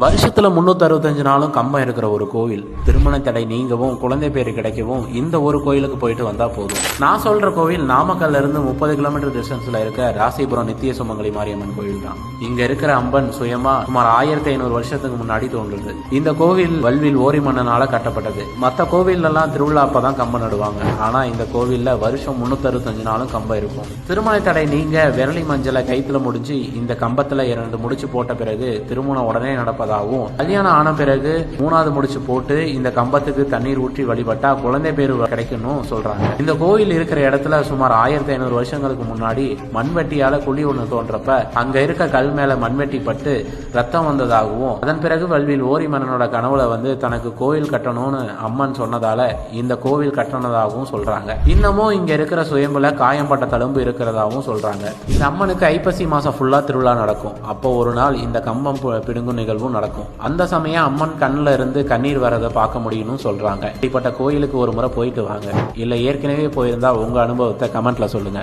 வருஷத்துல முன்னூத்தி அறுபத்தஞ்சு நாளும் கம்பம் இருக்கிற ஒரு கோவில். திருமண தடை நீங்கவும் குழந்தை பேர் கிடைக்கவும் இந்த ஒரு கோயிலுக்கு போயிட்டு வந்தா போதும். நான் சொல்ற கோவில் நாமக்கல்ல இருந்து முப்பது கிலோமீட்டர் டிஸ்டன்ஸ்ல இருக்க ராசிபுரம் நித்திய சுமங்கலி மாரியம்மன் கோயில் தான். இங்க இருக்கிற அம்பன் சுயமா சுமார் ஆயிரத்தி ஐநூறு வருஷத்துக்கு முன்னாடி தோன்றுது. இந்த கோவில் வல்வில் ஓரி மன்னனால கட்டப்பட்டது. மற்ற கோவில் எல்லாம் திருவிழா அப்பதான் கம்பம் நடுவாங்க. ஆனா இந்த கோவில்ல வருஷம் முன்னூத்தி அறுபத்தஞ்சு நாளும் கம்பம் இருக்கும். திருமண தடை நீங்க விரலி மஞ்சளை கைத்துல முடிஞ்சு இந்த கம்பத்துல இரண்டு முடிச்சு போட்ட பிறகு திருமணம் உடனே இருப்பதாகவும் கல்யாணம் ஆன பிறகு மூணாவது முடிச்சு போட்டு இந்த கம்பத்துக்கு தண்ணீர் ஊற்றி வழிபட்டா குழந்தை பேரு கிடைக்கும்னு சொல்றாங்க. இந்த கோயில் இருக்கிற இடத்துல சுமார் ஆயிரத்தி ஐநூறு வருஷங்களுக்கு முன்னாடி மண்வெட்டியால குழி ஒன்று தோன்றப்ப அங்க இருக்க கல் மேல மண்வெட்டி பட்டு ரத்தம் வந்ததாகவும் அதன் பிறகு வல்வில் ஓரி மன்னனோட கனவுல வந்து தனக்கு கோயில் கட்டணும்னு அம்மன் சொன்னதால இந்த கோவில் கட்டினதாகவும் சொல்றாங்க. இன்னமும் இங்க இருக்கிற சுயம்புல காயம்பட்ட தழும்பு இருக்கிறதாகவும் சொல்றாங்க. இந்த அம்மனுக்கு ஐப்பசி மாசம் ஃபுல்லா திருவிழா நடக்கும். அப்போ ஒரு நாள் இந்த கம்பம் பு- நிகழ்வும் நிகழ்வும் நடக்கும். அந்த சமயம் அம்மன் கண்ணுல இருந்து கண்ணீர் வரதை பார்க்க முடியும்னு சொல்றாங்க. இப்படிப்பட்ட கோயிலுக்கு ஒரு முறை போயிட்டு வாங்க. இல்லை ஏற்கனவே போயிருந்தா உங்க அனுபவத்தை கமெண்ட்ல சொல்லுங்க.